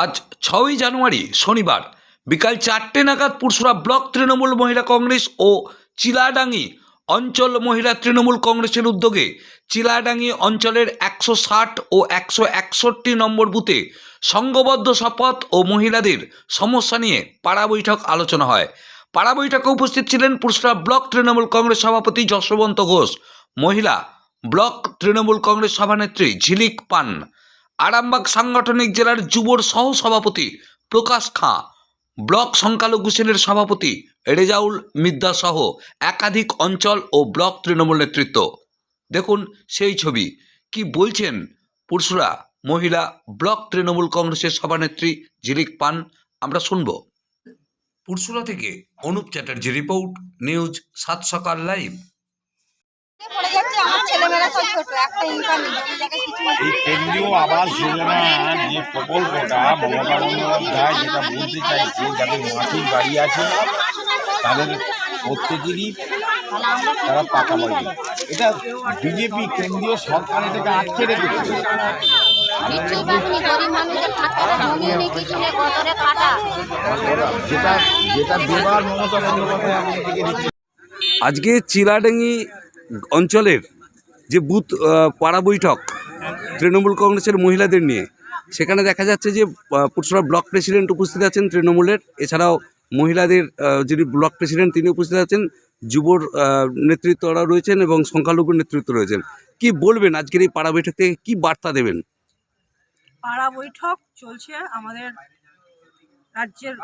আজ ছয়ই জানুয়ারি, শনিবার। বিকাল চারটে নাগাদ পুরসুরা ব্লক তৃণমূল মহিলা কংগ্রেস ও চিলাডাঙ্গি অঞ্চল মহিলা তৃণমূল কংগ্রেসের উদ্যোগে চিলাডাঙ্গি অঞ্চলের একশো ষাট ও একশো একষট্টি নম্বর বুথে সংঘবদ্ধ শপথ ও মহিলাদের সমস্যা নিয়ে পাড়া বৈঠক আলোচনা হয়। পাড়া বৈঠকে উপস্থিত ছিলেন পুরসুরা ব্লক তৃণমূল কংগ্রেস সভাপতি যশবন্ত ঘোষ, মহিলা ব্লক তৃণমূল কংগ্রেস সভানেত্রী ঝিলিক পান। আরামবাগ সাংগঠনিক জেলার যুবর সহ সভাপতি প্রকাশ খাঁ, ব্লক সংখ্যালঘু সেলের সভাপতি রেজাউল মিদ্দা সহ একাধিক অঞ্চল ও ব্লক তৃণমূল নেতৃত্ব। দেখুন সেই ছবি। কি বলছেন পুরসুরা মহিলা, ব্লক তৃণমূল কংগ্রেসের সভানেত্রী ঝিলিক পান, আমরা শুনব। পুরসুরা থেকে অনুপ চ্যাটার্জি রিপোর্ট, নিউজ সাত সকাল লাইভ। পড়ে যাচ্ছে? আমার ছেলেমেয়েরা সব ছোট একটা ইনকাম এই কেন্দ্রীয় আবাস যোজনা যে প্রকল্পটা মমতা বন্দ্যোপাধ্যায় যেটা বলতে চাইছে যাদের মাটির বাড়ি আছে তাদের প্রত্যেকেরই তারা পাকা বাড়ি এটা বিজেপি কেন্দ্রীয় সরকার এটাকে আটকে রেখেছে। যেটা যেটা দেবার মমতা বন্দ্যোপাধ্যায় আমাদেরকে দিচ্ছে। আজকে চিলাডাঙ্গি অঞ্চলের যে বুথ পাড়া বৈঠক তৃণমূল কংগ্রেসের মহিলাদের নিয়ে সেখানে দেখা যাচ্ছে যে আহ, পুরসুরা ব্লক প্রেসিডেন্ট উপস্থিত আছেন তৃণমূলের এছাড়াও মহিলাদের যিনি ব্লক প্রেসিডেন্ট তিনি উপস্থিত আছেন যুবর নেতৃত্বরা রয়েছেন এবং সংখ্যালঘু নেতৃত্ব রয়েছেন। কি বলবেন আজকের এই পাড়া বৈঠক থেকে? কি বার্তা দেবেন? পাড়া বৈঠক চলছে আমাদের রাজ্যের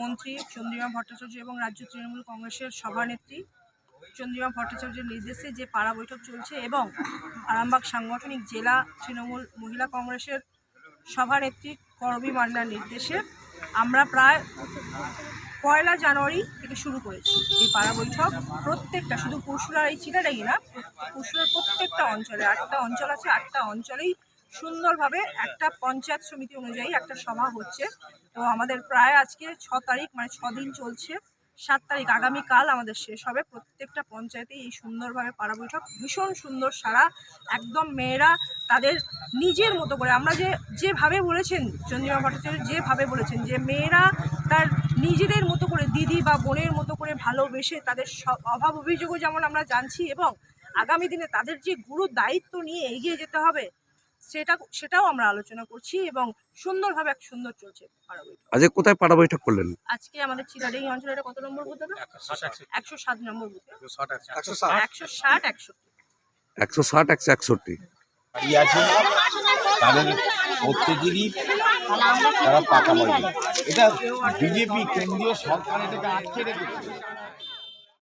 মন্ত্রী চন্দ্রিমা ভট্টাচার্য এবং রাজ্য তৃণমূল কংগ্রেসের সভানেত্রী চন্দ্রিমা ভট্টাচার্যের নির্দেশে যে পাড়া বৈঠক চলছে এবং আরামবাগ সাংগঠনিক জেলা তৃণমূল মহিলা কংগ্রেসের সভানেত্রী করবী মান্নার নির্দেশে আমরা প্রায় পয়লা জানুয়ারি থেকে শুরু করেছি। এই পাড়া বৈঠক প্রত্যেকটা, শুধু পরশুরার এই চিটাটাই না, পরশুরার প্রত্যেকটা অঞ্চলে, আটটা অঞ্চল আছে, আটটা অঞ্চলেই সুন্দরভাবে একটা পঞ্চায়েত সমিতি অনুযায়ী একটা সভা হচ্ছে। তো আমাদের প্রায় আজকে ছ তারিখ মানে ছ দিন চলছে। সাত তারিখ, আগামীকাল আমাদের শেষ হবে। প্রত্যেকটা পঞ্চায়েতেই এই সুন্দরভাবে পাড়া বৈঠক, ভীষণ সুন্দর সারা, একদম মেয়েরা তাদের নিজের মতো করে, আমরা যে, যেভাবে বলেছেন চন্দ্রিমা ভট্টাচার্য, যেভাবে বলেছেন যে মেয়েরা তার নিজেদের মতো করে, দিদি বা বোনের মতো করে ভালোবেসে তাদের সব অভাব অভিযোগও যেমন আমরা জানছি এবং আগামী দিনে তাদের যে গুরু দায়িত্ব নিয়ে এগিয়ে যেতে হবে সেটা সেটাও আমরা আলোচনা করছি এবং সুন্দরভাবে এক সুন্দর চলছে আজকে কোথায় পাড়া বৈঠক করলেন? আজকে আমাদের চিরাডাঙ্গি অঞ্চলে এটা কত নম্বর বুথ হবে একশো সাত নম্বর বুথে একশো ষাট একশো একশো ষাট। একশো একষট্টি। তাদের প্রত্যেকেরই তারা পাকা বাড়ি এটা বিজেপি কেন্দ্রীয় সরকার এটাকে আটকে রেখেছে।